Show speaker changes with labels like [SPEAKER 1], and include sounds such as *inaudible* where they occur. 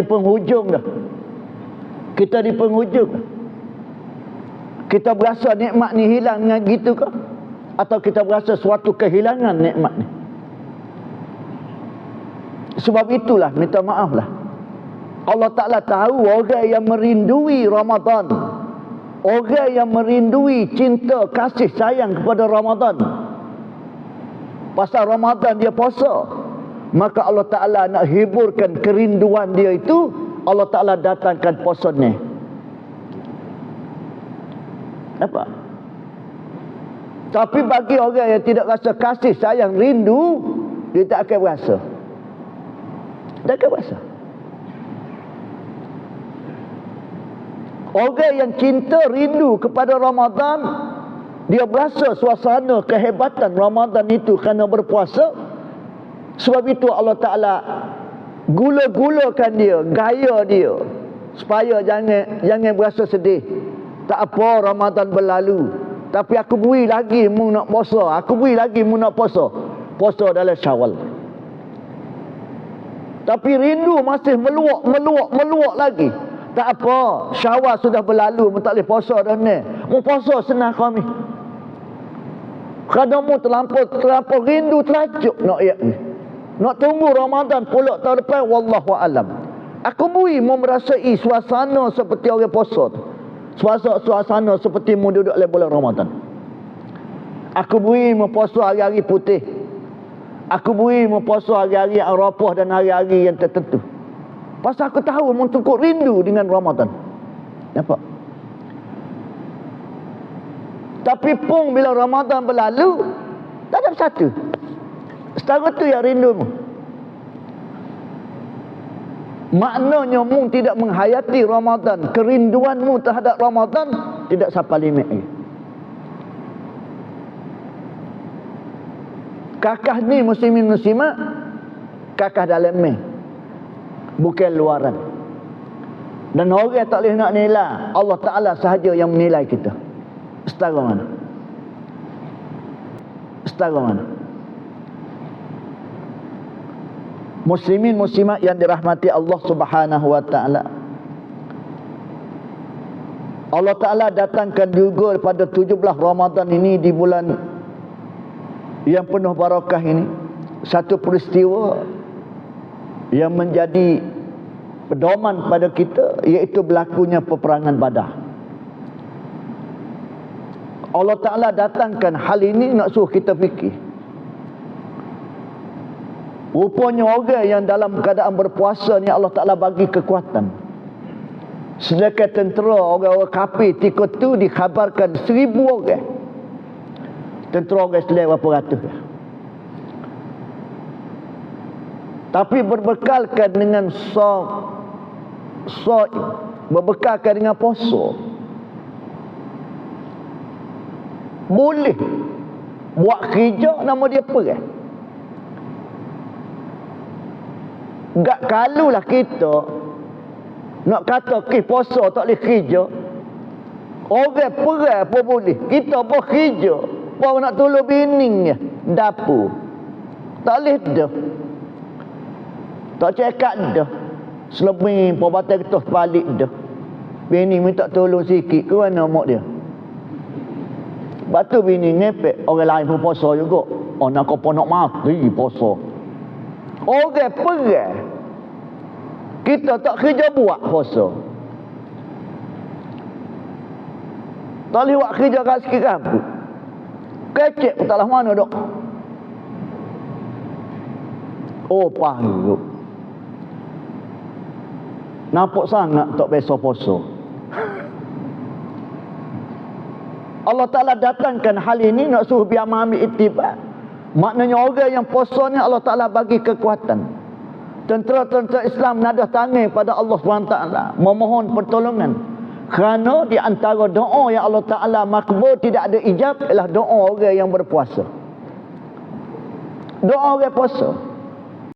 [SPEAKER 1] di penghujung dah. Kita di penghujung. Kita berasa nikmat ni hilang dengan gitu ke? Atau kita berasa suatu kehilangan nikmat ni? Sebab itulah minta maaf lah. Allah Ta'ala tahu orang yang merindui Ramadan. Orang yang merindui cinta kasih sayang kepada Ramadan. Pasal Ramadan dia puasa. Maka Allah Ta'ala nak hiburkan kerinduan dia itu. Allah Ta'ala datangkan puasa ni. Apa? Tapi bagi orang yang tidak rasa kasih sayang rindu, dia tak akan rasa. Tak akan rasa. Orang yang cinta rindu kepada Ramadan, dia berasa suasana kehebatan Ramadan itu kerana berpuasa. Sebab itu Allah Ta'ala gula-gulakan dia, gaya dia. Supaya jangan jangan berasa sedih. Tak apa Ramadan berlalu. Tapi aku beri lagi mu nak puasa. Aku beri lagi mu nak puasa. Puasa dalam syawal. Tapi rindu masih meluak, meluak, meluak lagi. Tak apa. Syawal sudah berlalu. Mu tak boleh puasa dah ni. Mu puasa senang kami. Kerana mu terlampau, terlampau rindu terajuk nak ayat ni. Nak tunggu Ramadan pulak tahun depan. Wallahu alam. Aku beri mu merasai suasana seperti orang puasa tu. Suasana, suasana seperti mu duduk dalam bulan Ramadan. Aku beri mu puasa hari-hari putih. Aku beri mu puasa hari-hari Arafah dan hari-hari yang tertentu. Pasal aku tahu mu cukup rindu dengan Ramadan. Nampak? Tapi pun bila Ramadan berlalu, tak ada satu. Setara tu yang rindu mu. Maknanya mu tidak menghayati Ramadan. Kerinduanmu terhadap Ramadan tidak sampai limit lagi. Kakah ni muslimin muslimat kakah dalam meh. Bukan luaran. Dan orang tak boleh nak nilai. Allah Ta'ala sahaja yang menilai kita. Setara mana? Setara mana? Muslimin muslimat yang dirahmati Allah Subhanahu wa taala. Allah Taala datangkan juga pada 17 Ramadan ini di bulan yang penuh barakah ini satu peristiwa yang menjadi pedoman pada kita iaitu berlakunya peperangan Badar. Allah Taala datangkan hal ini nak suruh kita fikir. Rupanya orang yang dalam keadaan berpuasa ni Allah Ta'ala bagi kekuatan. Sedangkan tentera orang-orang kafir tiga tu dikhabarkan seribu orang. Tentera orang Islam berapa ratus. Tapi berbekalkan dengan so, so berbekalkan dengan puasa. Boleh buat kerja nama dia perang. Gak kalulah kita nak kata ke puasa tak boleh kerja. Orang perang pun boleh. Kita pun kerja. Pun nak tolong bining dapur. Tak boleh dah. Tak cakap dah. Selebih pun batal kita balik dah. Bini minta tolong sikit. Ke mana mak dia? Batu bini ngepek. Orang lain pun puasa juga. Oh nak kau pun nak mati puasa. Orang perang. Kita tak kerja buat puasa. Tak boleh buat kerja kat sikit rambu. Kecek pun taklah mana dok. Oh pahit. Nampak sangat tak biasa puasa. *laughs* Allah Ta'ala datangkan hal ini nak suruh biar ambil itibar. Maknanya orang yang puasa ni Allah Ta'ala bagi kekuatan. Tentera-tentera Islam nadah tangan pada Allah SWT. Memohon pertolongan. Kerana di antara doa yang Allah Ta'ala makbul tidak ada ijab ialah doa orang yang berpuasa. Doa orang puasa.